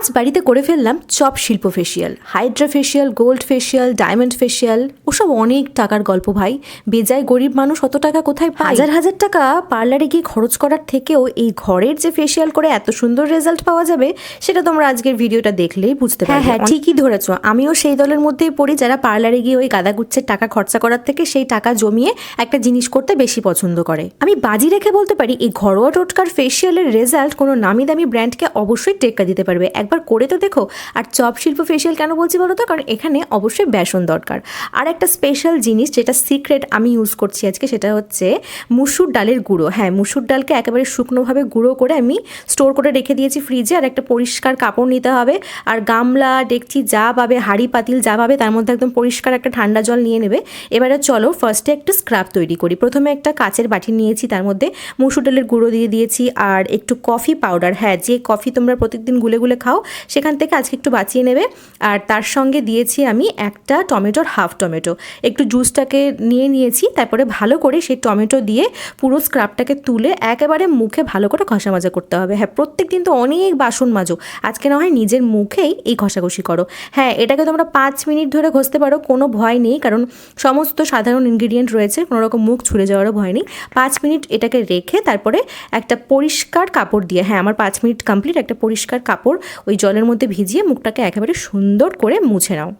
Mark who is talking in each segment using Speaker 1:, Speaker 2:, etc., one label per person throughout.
Speaker 1: আজ বাড়িতে করে ফেললাম চপ শিল্প facial hydra facial gold facial diamond facial ওসব অনেক টাকার গল্প ভাই। বেজায় গরিব মানুষ অত টাকা কোথায় পায়? হাজার হাজার টাকা পার্লারে গিয়ে খরচ করার থেকেও এই ঘরের যে ফেসিয়াল করে এত সুন্দর রেজাল্ট পাওয়া যাবে সেটা তোমরা আজকের ভিডিওটা দেখলেই বুঝতে পারবে। হ্যাঁ ঠিকই ধরেছ। আমিও সেই দলের মধ্যেই পড়ি যারা পার্লারে গিয়ে ওই গাদাগুচ্ছের টাকা খরচা করার থেকে সেই টাকা জমিয়ে একটা জিনিস করতে বেশি পছন্দ করে। আমি বাজি রেখে বলতে পারি এই ঘরোয়া টোটকার ফেসিয়ালের রেজাল্ট কোনো নামি দামি ব্র্যান্ডকে অবশ্যই টেক্কা দিতে পারবে। একবার করে তো দেখো। আর চপ শিল্প ফেসিয়াল কেন বলছি বলো তো? কারণ এখানে অবশ্যই বেসন দরকার। আর একটা স্পেশাল জিনিস যেটা সিক্রেট আমি ইউজ করছি আজকে সেটা হচ্ছে মুসুর ডালের গুঁড়ো। হ্যাঁ মুসুর ডালকে একেবারে শুকনোভাবে গুঁড়ো করে আমি স্টোর করে রেখে দিয়েছি ফ্রিজে আর একটা পরিষ্কার কাপড় নিতে হবে। আর গামলা, ডেকচি যা পাবে, হাঁড়ি, পাতিল যা পাবে, তার মধ্যে একদম পরিষ্কার একটা ঠান্ডা জল নিয়ে নেবে। এবারে চলো ফার্স্টে একটা স্ক্রাব তৈরি করি। প্রথমে একটা কাচের বাটি নিয়েছি, তার মধ্যে মুসুর ডালের গুঁড়ো দিয়ে দিয়েছি। আর একটু কফি পাউডার হ্যাঁ যে কফি তোমরা প্রত্যেকদিন গুলে গুলে খাও সেখান থেকে আজকে একটু বাঁচিয়ে নেবে। আর তার সঙ্গে দিয়েছি আমি একটা টমেটোর হাফ টমেটো। একটু জুসটাকে নিয়ে নিয়েছি, তারপরে ভালো করে সেই টমেটো দিয়ে পুরো স্ক্রাবটাকে তুলে একেবারে মুখে ভালো করে ঘষা মাজা করতে হবে। হ্যাঁ প্রত্যেক দিন তো অনেক বাসন মাজো। আজকে না হয় নিজের মুখেই এই ঘষাঘষি করো। হ্যাঁ এটাকে তোমরা পাঁচ মিনিট ধরে ঘষতে পারো, কোনো ভয় নেই। কারণ সমস্ত সাধারণ ইনগ্রিডিয়েন্ট রয়েছে কোনো রকম মুখ ছুঁড়ে যাওয়ারও ভয় নেই। পাঁচ মিনিট এটাকে রেখে তারপরে একটা পরিষ্কার কাপড় দিয়ে হ্যাঁ আমার পাঁচ মিনিট কমপ্লিট একটা পরিষ্কার কাপড় ওই জলের মধ্যে ভিজিয়ে মুখটাকে একেবারে সুন্দর করে মুছে নাও।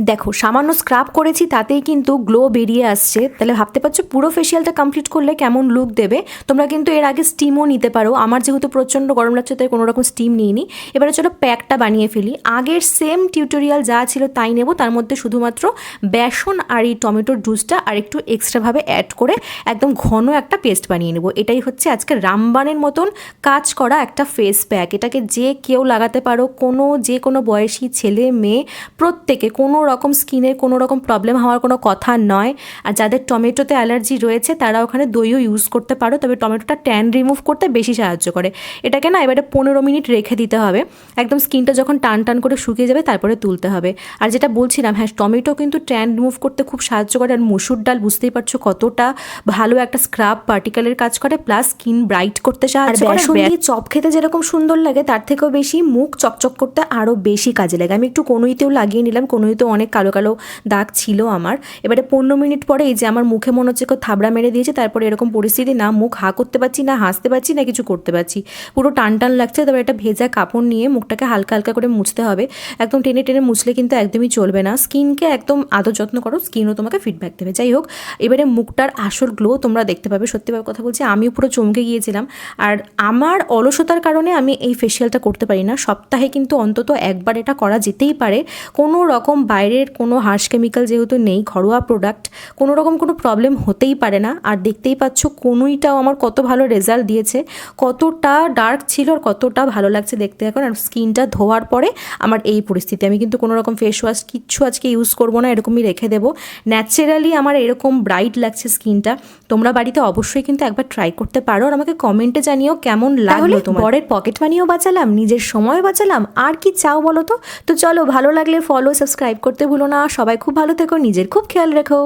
Speaker 1: দেখো, সামান্য স্ক্রাব করেছি, তাতেই কিন্তু গ্লো বেরিয়ে আসছে। তাহলে ভাবতে পারছ, পুরো ফেসিয়ালটা কমপ্লিট করলে কেমন লুক দেবে? তোমরা কিন্তু এর আগে স্টিমও নিতে পারো। আমার যেহেতু প্রচণ্ড গরম লাগছে, তাই কোনো রকম স্টিম নিইনি। এবারে চলো প্যাকটা বানিয়ে ফেলি। আগের সেম টিউটোরিয়াল যা ছিল তাই নেব। তার মধ্যে শুধুমাত্র বেসন আর এই টমেটোর জুসটা আর একটু এক্সট্রাভাবে অ্যাড করে একদম ঘন একটা পেস্ট বানিয়ে নেব। এটাই হচ্ছে আজকে রামবানের মতন কাজ করা একটা ফেস প্যাক এটাকে যে কেউ লাগাতে পারো, কোনো যে কোনো বয়সী ছেলে, মেয়ে, প্রত্যেকে, কোনো রকম স্কিনে কোনো রকম প্রবলেম হওয়ার কোনো কথা নয়। আর যাদের টমেটোতে অ্যালার্জি রয়েছে তারা ওখানে দইও ইউজ করতে পারো। তবে টমেটোটা ট্যান রিমুভ করতে বেশি সাহায্য করে। এটাকে না এবারে পনেরো মিনিট রেখে দিতে হবে। একদম স্কিনটা যখন টান টান করে শুকিয়ে যাবে তারপরে তুলতে হবে। আর যেটা বলছিলাম হ্যাঁ টমেটো কিন্তু ট্যান রিমুভ করতে খুব সাহায্য করে। আর মুসুর ডাল বুঝতেই পারছ কতটা ভালো একটা স্ক্রাব পার্টিকেলের কাজ করে। প্লাস স্কিন ব্রাইট করতে সাহায্য করে। দিয়ে চপ খেতে যেরকম সুন্দর লাগে তার থেকেও বেশি মুখ চকচক করতে আরও বেশি কাজে লাগে। আমি একটু কনুইতেও লাগিয়ে নিলাম কনুইতেও অনেক কালো কালো দাগ ছিল আমার। এবারে পনেরো মিনিট পরে এই যে আমার মুখে মনে হচ্ছে কেউ থাবড়া মেরে দিয়েছে, তারপরে এরকম পরিস্থিতি, না মুখ হা করতে পারছি, না হাসতে পারছি, না কিছু করতে পারছি। পুরো টান টান লাগছে তারপরে একটা ভেজা কাপড় নিয়ে মুখটাকে হালকা হালকা করে মুছতে হবে। একদম টেনে টেনে মুছলে কিন্তু একদমই চলবে না। স্কিনকে একদম আদর যত্ন করো, স্কিনও তোমাকে ফিডব্যাক দেবে। যাই হোক, এবারে মুখটার আসল গ্লো তোমরা দেখতে পাবে। সত্যিভাবে কথা বলছি, আমিও পুরো চমকে গিয়েছিলাম। আর আমার অলসতার কারণে আমি এই ফেসিয়ালটা করতে পারি না। সপ্তাহে কিন্তু অন্তত একবার এটা করা যেতেই পারে। কোনো রকম বাইরের কোনো হার্শ কেমিক্যাল যেহেতু নেই ঘরোয়া প্রোডাক্ট কোনো রকম কোনো প্রবলেম হতেই পারে না। আর দেখতেই পাচ্ছ কোনোইটাও আমার কত ভালো রেজাল্ট দিয়েছে কতটা ডার্ক ছিল আর কতটা ভালো লাগছে দেখতে এখন। আর স্কিনটা ধোয়ার পরে আমার এই পরিস্থিতি। আমি কিন্তু কোনো রকম ফেস ওয়াশ কিচ্ছু আজকে ইউজ করব না এরকমই রেখে দেবো। ন্যাচারালি আমার এরকম ব্রাইট লাগছে স্কিনটা তোমরা বাড়িতে অবশ্যই কিন্তু একবার ট্রাই করতে পারো আর আমাকে কমেন্টে জানিও কেমন লাগল তোমার। বরের পকেট মানিও বাঁচালাম নিজের সময় বাঁচালাম। আর কি চাও বলো তো? তো চলো ভালো লাগলে ফলো সাবস্ক্রাইব করতে ভুলো না। সবাই খুব ভালো থেকো নিজের খুব খেয়াল রেখো।